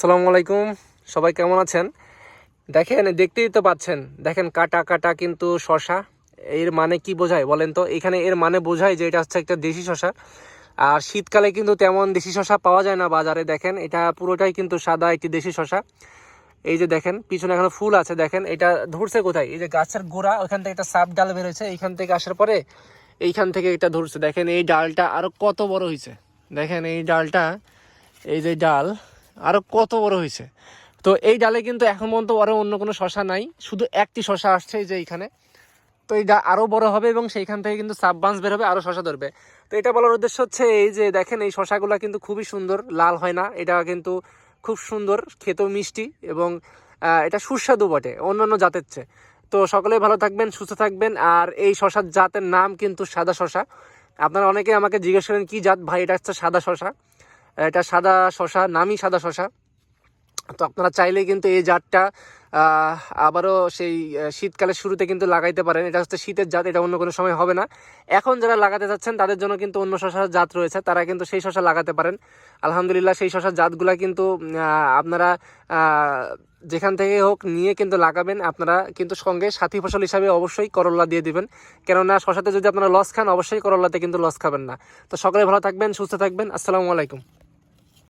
সালামু আলাইকুম। সবাই কেমন আছেন? দেখেন, দেখতেই তো পাচ্ছেন। দেখেন, কাটা কাটা কিন্তু শশা। এর মানে কি বোঝায় বলেন তো? এখানে এর মানে বোঝায় যে এটা হচ্ছে একটা দেশি শশা। আর শীতকালে কিন্তু তেমন দেশি শশা পাওয়া যায় না বাজারে। দেখেন, এটা পুরোটাই কিন্তু সাদা একটি দেশি শশা। এই যে দেখেন, পিছনে এখনও ফুল আছে। দেখেন, এটা ধরছে কোথায়? এই যে গাছের গোড়া, ওখান থেকে একটা সাপ ডাল বেরোচ্ছে। এইখান থেকে আসার পরে এইখান থেকে এটা ধরছে। দেখেন, এই ডালটা আরও কত বড় হয়েছে দেখেন, এই ডালটা, এই যে ডাল আরও কত বড় হয়েছে? তো এই ডালে কিন্তু এখন পর্যন্ত আরও অন্য কোনো শশা নাই, শুধু একটি শশা আসছে যে এইখানে। তো এটা আরও বড় হবে এবং সেইখান থেকে কিন্তু সাব বের হবে, আরও শশা ধরবে। তো এটা বলার উদ্দেশ্য হচ্ছে এই যে দেখেন, এই শশাগুলো কিন্তু খুবই সুন্দর, লাল হয় না। এটা কিন্তু খুব সুন্দর, খেতেও মিষ্টি এবং এটা সুস্বাদু বটে অন্যান্য জাতের চেয়ে। তো সকলেই ভালো থাকবেন, সুস্থ থাকবেন, আর এই শশার জাতের নাম কিন্তু সাদা শশা। আপনারা অনেকে আমাকে জিজ্ঞেস করেন, কি জাত? ভাই, এটা হচ্ছে সাদা শশা। এটা সাদা শশা নামই সাদা শশা তো আপনারা চাইলে কিন্তু এই জাতটা আবারও সেই শীতকালের শুরুতে কিন্তু লাগাইতে পারেন। এটা হচ্ছে শীতের জাত, এটা অন্য কোনো সময় হবে না। এখন যারা লাগাতে চাচ্ছেন, তাদের জন্য কিন্তু অন্য শশার জাত রয়েছে। তারা কিন্তু সেই শশা লাগাতে পারেন। আলহামদুলিল্লাহ, সেই শশার জাতগুলা কিন্তু আপনারা যেখান থেকে হোক নিয়ে কিন্তু লাগাবেন। আপনারা কিন্তু সঙ্গে সাথী ফসল হিসাবে অবশ্যই করল্লা দিয়ে দিবেন। কেননা শশাতে যদি আপনারা লস খান, অবশ্যই করল্লাতে কিন্তু লস খাবেন না। তো সকলে ভালো থাকবেন, সুস্থ থাকবেন। আসসালামু আলাইকুম।